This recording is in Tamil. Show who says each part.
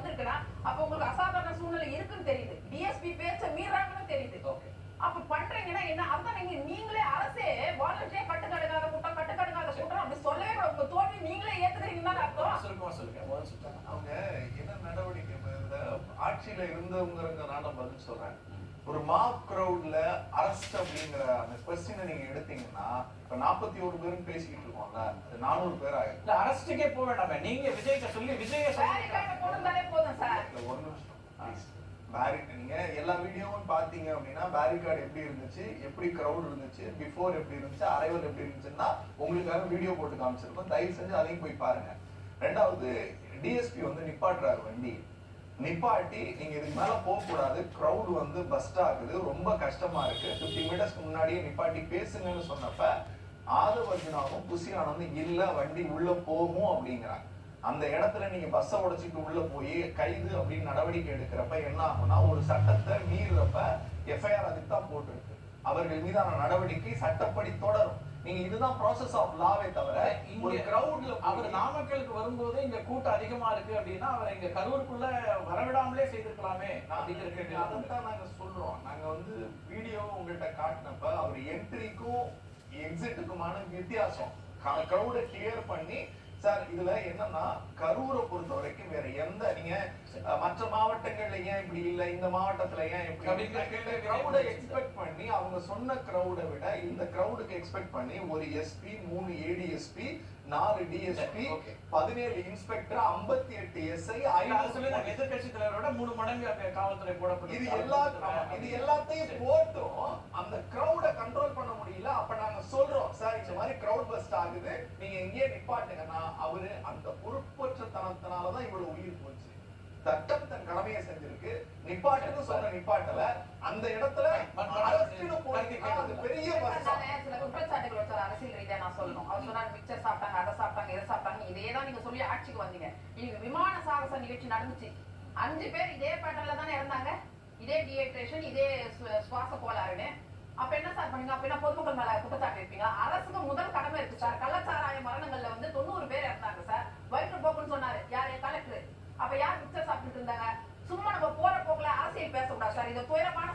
Speaker 1: வந்திருக்குன்னா அப்ப உங்களுக்கு அசாதாரண சூழ்நிலை இருக்குன்னு தெரியுது. டிஎஸ்பி பேச்ச மீறாங்கன்னு தெரியுது. அப்ப பண்றீங்கன்னா என்ன? அந்த நீங்க நீங்களே அரசே வாலண்டரியா கட்டுக்கடுக்காத கூட்டம் கட்டுக்கடுக்காத கூட்டம் அப்படி சொல்லவே கூட உங்க தோல்வி நீங்களே ஏத்துக்கிறீங்கன்னா அர்த்தம்.
Speaker 2: சொல்லுங்க சொல்லுங்க
Speaker 3: அவங்க என்ன நடவடிக்கை ஆட்சியில இருந்தவங்க நான் பதில் சொல்றேன். ஒரு மாப் கிரவுட்ல அரஸ்ட் அப்படிங்கிற அந்த கொஸ்டினை நீங்க எடுத்தீங்கன்னா இப்ப நாற்பத்தி ஒரு பேரும் பேசிக்கிட்டு இருக்கோம்ல அது நானூறு பேர் ஆயிரும்.
Speaker 2: இல்ல அரஸ்டுக்கே போக வேண்டாமே நீங்க விஜய்கிட்ட சொல்லி விஜய
Speaker 3: ஒரு நிமிஷம். பேரிக் நீங்க எல்லா வீடியோவும் பாத்தீங்க அப்படின்னா பேரிகார்டு எப்படி இருந்துச்சு எப்படி கிரவுட் இருந்துச்சு பிஃபோர் எப்படி இருந்துச்சு அரைவல் எப்படி இருந்துச்சுன்னா உங்களுக்காக வீடியோ போட்டு காமிச்சிருக்கோம். தயவு செஞ்சு அதையும் போய் பாருங்க. ரெண்டாவது டிஎஸ்பி வந்து நிப்பாட்டுறாரு வண்டி நிப்பாட்டி நீங்க இதுக்கு மேல போக கூடாது வந்து பஸ்ட் ஆகுது. ரொம்ப கஷ்டமா இருக்கு. 50 மீட்டர்ஸ்க்கு முன்னாடியே நிப்பாட்டி பேசுங்கன்னு சொன்னப்ப ஆதவர்ஜுனாவும் புசி ஆனந்தும் இல்ல வண்டி உள்ள போகும் அப்படிங்கிறாங்க. அந்த இடத்துல நீங்க பஸ்ஸை உடைச்சிட்டு உள்ள போய் கைது அப்படின்னு நடவடிக்கை எடுக்கிறப்ப என்ன ஆகும்னா ஒரு சட்டத்தை மீறுறப்ப எஃப்ஐஆர் அதுக்கு தான் போட்டிருக்கு. அவர்கள் மீதான நடவடிக்கை சட்டப்படி தொடரும். நீங்க இதுதான் ப்ராசஸ் ஆஃப் லாவே தவிர ஒரு இங்க கிரவுட்ல அவர்
Speaker 2: நாமக்கலுக்கு வரும்போது இங்க கூட்டம் அதிகமா இருக்கு அப்படின்னா அவர் இங்க கரூருக்குள்ள வரவிடாமலே செய்திருக்கலாமே அப்படிங்கிற கேள்வி வந்து. அதைத்தான்
Speaker 3: நாங்க சொல்றோம் நாங்க வந்து வீடியோ உங்கள்கிட்ட காட்டினப்ப அவர் என்ட்ரிக்கும் எக்ஸிட்டுக்குமான வித்தியாசம் கிரௌட கிளியர் பண்ணி சார் இதுல என்னன்னா கரூரை பொறுத்த வரைக்கும் வேற எந்த நீங்க மற்ற மாவட்டங்கள்ல ஏன் இப்படி இல்ல? இந்த மாவட்டத்துல ஏன் இப்படி கிரௌட எக்ஸ்பெக்ட் பண்ணி அவங்க சொன்ன கிரௌட விட இந்த கிரௌடுக்கு எக்ஸ்பெக்ட் பண்ணி ஒரு எஸ்பி மூணு ஏடிஎஸ்பி நாலு டிஎஸ்பி. பதினேழு இன்ஸ்பெக்டர் ஐம்பத்தி எட்டு எஸ்ஐ
Speaker 2: எதிர்க்கட்சி தலைவரோட மூணு மடங்கு காவல்துறை போடப்பட்டு இது எல்லா இது எல்லாத்தையும்
Speaker 3: போட்டும் அந்த கிரௌட கண்ட்ரோல் பண்ண முடியல அப்ப நாங்க சொல்றோம் சார் இந்த மாதிரி கிரவுட் பஸ்ட் ஆகுது நீங்க எங்கேயே நிப்பாட்டுங்கன்னா அவரு அந்த பொறுப்பற்றத்தனத்தினாலதான் இவ்வளவு உயிர் போச்சு. சட்டம் தன் கடமையை செஞ்சிருக்கு. நிப்பாட்டுன்னு சொன்ன நிப்பாட்டல. அந்த இடத்துல போனீங்கன்னா அது பெரிய
Speaker 1: சில குற்றச்சாட்டுகள் வச்சார். அரசியல் ரீதியா நான் சொல்லணும். அவர் சொன்னார் மிக்சர் சாப்பிட்டாங்க அதை சாப்பிட்டாங்க இதை சாப்பிட்டாங்க. இதே தான் நீங்க சொல்லி ஆட்சிக்கு வந்தீங்க. இது விமான சாகச நிகழ்ச்சி நடந்துச்சு. அஞ்சு பேர் இதே பேட்டர்ல தானே இறந்தாங்க இதே டீஹைட்ரேஷன் இதே சுவாச கோளாறுன்னு. அப்ப என்ன சார் பண்ணீங்க? அப்ப என்ன பொதுமக்கள் மேல குற்றச்சாட்டு இருப்பீங்க சார் கள்ளச்சாராய மரணங்கள்ல வந்து தொண்ணூறு பேர் இறந்தாங்க சார். வயிற்று போக்குன்னு சொன்னாரு. யார் கலெக்டர் அப்ப யார் மிக்சர் சாப்பிட்டுட்டு இருந்தாங்க? சும்மா நம்ம போற போக்குல அரசியல் பேசக்கூடாது சார். இந்த துயரமான